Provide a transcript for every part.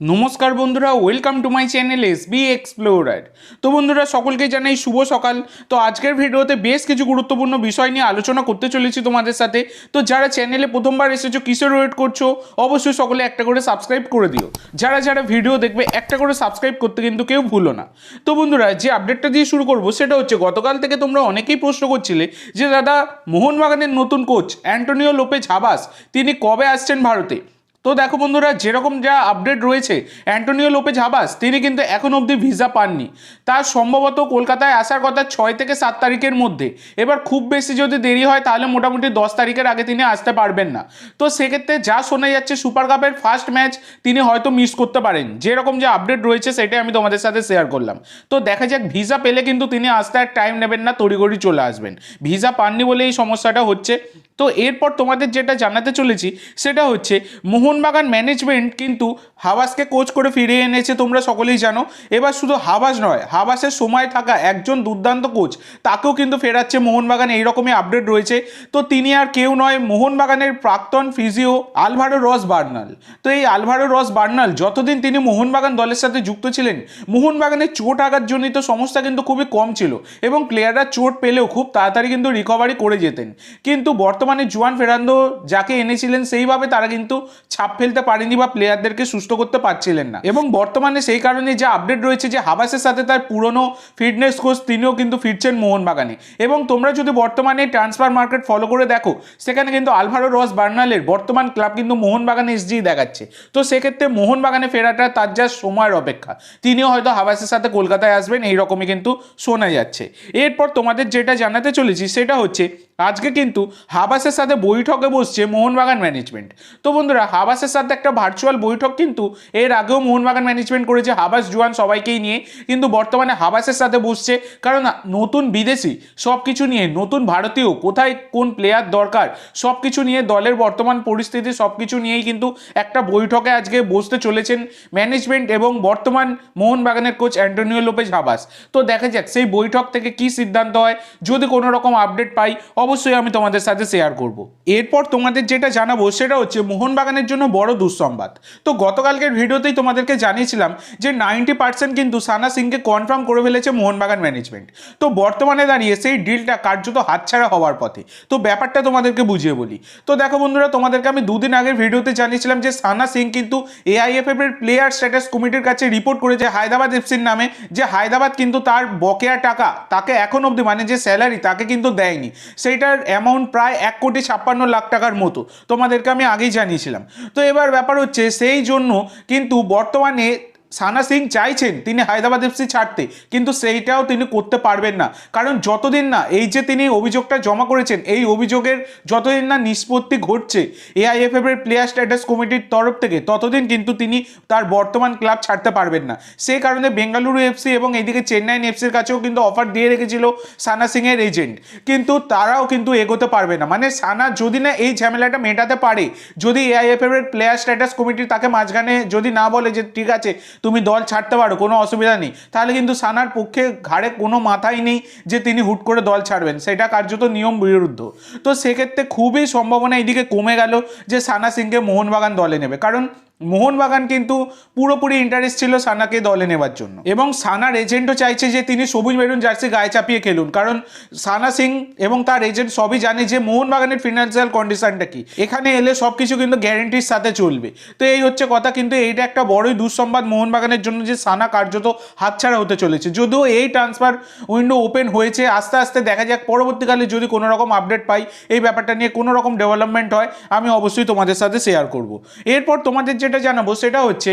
নমস্কার বন্ধুরা welcome to my channel S B explorer তো বন্ধুরা, সকলকে জানাই শুভ সকাল। তো আজকের ভিডিওতে বেশ কিছু গুরুত্বপূর্ণ বিষয় নিয়ে আলোচনা করতে চলেছি তোমাদের সাথে। তো যারা চ্যানেলে প্রথমবার এসেছ কিসের ওয়েট করছ, অবশ্যই সকলে একটা করে সাবস্ক্রাইব করে দিও। যারা যারা ভিডিও দেখবে, একটা করে সাবস্ক্রাইব করতে কিন্তু কেউ ভুলো না। তো বন্ধুরা, যে আপডেটটা দিয়ে শুরু করব, সেটা হচ্ছে গতকাল থেকে তোমরা অনেকেই প্রশ্ন করছিলে যে, দাদা, মোহনবাগানের নতুন কোচ অ্যান্টোনিও লোপেজ হাবাস তিনি কবে আসছেন ভারতে? তো দেখো বন্ধুরা, যেরকম যা আপডেট রয়েছে অ্যান্টোনিও লোপেজ হাবাস তিনি কিন্তু এখন অবধি ভিসা পাননি। তার সম্ভবত কলকাতায় আসার কথা ছয় থেকে সাত তারিখের মধ্যে। এবার খুব বেশি যদি দেরি হয়, তাহলে মোটামুটি দশ তারিখের আগে তিনি আসতে পারবেন না। তো সেক্ষেত্রে যা শোনা যাচ্ছে সুপার কাপের ফার্স্ট ম্যাচ তিনি হয়তো মিস করতে পারেন। যেরকম যে আপডেট রয়েছে, সেটাই আমি তোমাদের সাথে শেয়ার করলাম। তো দেখা যাক ভিসা পেলে কিন্তু তিনি আসতে আর টাইম নেবেন না তড়িগড়ি চলে আসবেন। ভিসা পাননি বলে এই সমস্যাটা হচ্ছে। তো এরপর তোমাদের যেটা জানাতে চলেছি, সেটা হচ্ছে মোহনবাগান ম্যানেজমেন্ট কিন্তু হাবাসকে কোচ করে ফিরিয়ে এনেছে, তোমরা সকলেই জানো। এবার শুধু হাবাস নয়, হাবাসের সময় থাকা একজন দুর্দান্ত কোচ তাকেও কিন্তু ফেরাচ্ছে মোহনবাগান, এইরকমই আপডেট রয়েছে। তো তিনি আর কেউ নয়, মোহনবাগানের প্রাক্তন ফিজিও আলভারো রস বার্নাল। তো এই আলভারো রস বার্নাল, যতদিন তিনি মোহনবাগান দলের সাথে যুক্ত ছিলেন মোহনবাগানের চোট আঘাতজনিত সমস্যা কিন্তু খুবই কম ছিল এবং প্লেয়াররা চোট পেলেও খুব তাড়াতাড়ি কিন্তু রিকভারি করে যেতেন। কিন্তু বর্তমানে জুয়ান ফেরান্দো যাকে এনেছিলেন সেইভাবে তারা কিন্তু ছাপ ফেলতে পারেনি বা প্লেয়ারদেরকে সুস্থ করতে পারছিলেন না। এবং বর্তমানে সেই কারণে যে আপডেট রয়েছে যে হাবাসের সাথে তার পুরনো ফিটনেস কোচ তিনিও কিন্তু ফিরছেন মোহনবাগানে। এবং তোমরা যদি বর্তমানে ট্রান্সফার মার্কেট ফলো করে দেখো, সেখানে কিন্তু আলভারো রস বার্নালের বর্তমান ক্লাব কিন্তু মোহনবাগানে এসজি দেখাচ্ছে। তো সেক্ষেত্রে মোহনবাগানে ফেরাটা তার যা সময়ের অপেক্ষা। তিনিও হয়তো হাবাসের সাথে কলকাতায় আসবেন, এইরকমই কিন্তু শোনা যাচ্ছে। এরপর তোমাদের যেটা জানাতে চলেছি, সেটা হচ্ছে আজকে কিন্তু হাবাসের সাথে বৈঠকে বসছে মোহনবাগান ম্যানেজমেন্ট তো বন্ধুরা, হাবাসের সাথে একটা ভার্চুয়াল বৈঠক কিন্তু এর আগেও মোহনবাগান ম্যানেজমেন্ট করেছে, হাবাস, জুয়ান সবাইকেই নিয়ে। কিন্তু বর্তমানে হাবাসের সাথে বসছে, কারণ নতুন বিদেশি সব কিছু নিয়ে, নতুন ভারতীয়, কোথায় কোন প্লেয়ার দরকার সব কিছু নিয়ে, দলের বর্তমান পরিস্থিতি সব কিছু নিয়েই কিন্তু একটা বৈঠকে আজকে বসতে চলেছেন ম্যানেজমেন্ট এবং বর্তমান মোহনবাগানের কোচ অ্যান্টোনিও লোপেজ হাবাস। তো দেখা যাক, সেই বৈঠক থেকে কি সিদ্ধান্ত হয়, যদি কোনো রকম আপডেট পাই অবশ্যই আমি তোমাদের সাথে শেয়ার করব। এরপর তোমাদের যেটা জানাব সেটা হচ্ছে মোহনবাগানের জন্য বড় দুঃসংবাদ। তো গতকালকের ভিডিওতেই তোমাদেরকে জানিয়েছিলাম যে নাইনটি পার্সেন্ট কিন্তু সানা সিংকে কনফার্ম করে ফেলেছে মোহনবাগান ম্যানেজমেন্ট তো বর্তমানে দাঁড়িয়ে সেই ডিলটা কার্যত হাতছাড়া হওয়ার পথে। তো ব্যাপারটা তোমাদেরকে বুঝিয়ে বলি। তো দেখো বন্ধুরা, তোমাদেরকে আমি দুদিন আগের ভিডিওতে জানিয়েছিলাম যে সানা সিং কিন্তু এআইএফএফ এর প্লেয়ার স্ট্যাটাস কমিটির কাছে রিপোর্ট করেছে হায়দ্রাবাদ এফসির নামে যে হায়দ্রাবাদ কিন্তু তার বকেয়া টাকা তাকে এখন অবধি মানে যে স্যালারি তাকে কিন্তু দেয়নি। সেইটার অ্যামাউন্ট প্রায় এক কোটি ছাপ্পান্ন লাখ টাকার মতো। তোমাদেরকে আমি আগেই জানিয়েছিলাম। তো এবার ব্যাপার হচ্ছে, সেই জন্য কিন্তু বর্তমানে সানা সিং চাইছেন তিনি হায়দ্রাবাদ এফসি ছাড়তে, কিন্তু সেইটাও তিনি করতে পারবেন না। কারণ যতদিন না এই যে তিনি অভিযোগটা জমা করেছেন, এই অভিযোগের যতদিন না নিষ্পত্তি ঘটছে, এআইএফএফ এর প্লেয়ার স্ট্যাটাস কমিটির তরফ থেকে, ততদিন কিন্তু তিনি তার বর্তমান ক্লাব ছাড়তে পারবেন না। সেই কারণে বেঙ্গালুরু এফসি এবং এইদিকে চেন্নাইন এফসির কাছেও কিন্তু অফার দিয়ে রেখেছিল সানা সিং এর এজেন্ট কিন্তু তারাও কিন্তু এগোতে পারবে না। মানে সানা যদি না এই ঝামেলাটা মেটাতে পারে, যদি এআইএফএফ এর প্লেয়ার স্ট্যাটাস কমিটি তাকে মাঝখানে যদি না বলে যে ঠিক আছে তুমি দল ছাড়তে পারো, কোনো অসুবিধা নেই। তাহলে কিন্তু সানার পক্ষে ঘাড়ে কোনো মাথাই নেই যে তিনি হুট করে দল ছাড়বেন। সেটা কার্যত নিয়ম বিরুদ্ধ। তো সেক্ষেত্রে খুবই সম্ভাবনা এদিকে কমে গেল যে সানা সিংকে মোহনবাগান দলে নেবে। কারণ মোহনবাগান কিন্তু পুরোপুরি ইন্টারেস্ট ছিল সানাকে দলে নেবার জন্য। এবং সানার এজেন্টও চাইছে যে তিনি সবুজ মেরুন জার্সি গায়ে চাপিয়ে খেলুন। কারণ সানা সিং এবং তার এজেন্ট সবই জানে যে মোহনবাগানের ফিনান্সিয়াল কন্ডিশনটা কি। এখানে এলে সব কিছু কিন্তু গ্যারেন্টির সাথে চলবে। তো এই হচ্ছে কথা, কিন্তু এইটা একটা বড়ই দুঃসংবাদ মোহনবাগানের জন্য যে সানা কার্যত হাতছাড়া হতে চলেছে। যদিও এই ট্রান্সফার উইন্ডো ওপেন হয়েছে, আস্তে আস্তে দেখা যাক পরবর্তীকালে যদি কোনো রকম আপডেট পাই, এই ব্যাপারটা নিয়ে কোনো রকম ডেভেলপমেন্ট হয়, আমি অবশ্যই তোমাদের সাথে শেয়ার করব। এরপর তোমাদের যেটা জানাব, সেটা হচ্ছে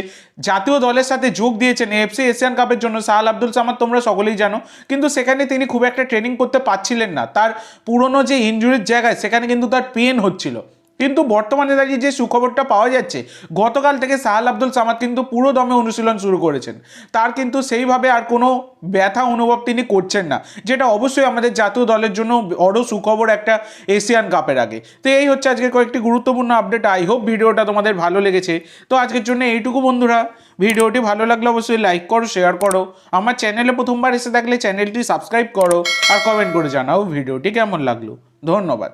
জাতীয় দলের সাথে যোগ দিয়েছেন এফসি এশিয়ান কাপের জন্য সাহাল আব্দুল সামাদ, তোমরা সকলেই জানো। কিন্তু সেখানে তিনি খুব একটা ট্রেনিং করতে পারছিলেন না। তার পুরনো যে ইঞ্জুরির জায়গায়, সেখানে কিন্তু তার পেন হচ্ছিল। কিন্তু বর্তমানে দাঁড়িয়ে যে সুখবরটা পাওয়া যাচ্ছে, গতকাল থেকে সাহাল আব্দুল সামাদ কিন্তু পুরো দমে অনুশীলন শুরু করেছেন। তার কিন্তু সেইভাবে আর কোনো ব্যথা অনুভব তিনি করছেন না, যেটা অবশ্যই আমাদের জাতীয় দলের জন্য বড় সুখবর একটা এশিয়ান কাপের আগে। তো এই হচ্ছে আজকের কয়েকটি গুরুত্বপূর্ণ আপডেট। আই হোপ ভিডিওটা তোমাদের ভালো লেগেছে। তো আজকের জন্য এইটুকু বন্ধুরা। ভিডিওটি ভালো লাগলে অবশ্যই লাইক করো শেয়ার করো। আমার চ্যানেলে প্রথমবার এসে থাকলে চ্যানেলটি সাবস্ক্রাইব করো আর কমেন্ট করে জানাও ভিডিওটি কেমন লাগল। ধন্যবাদ।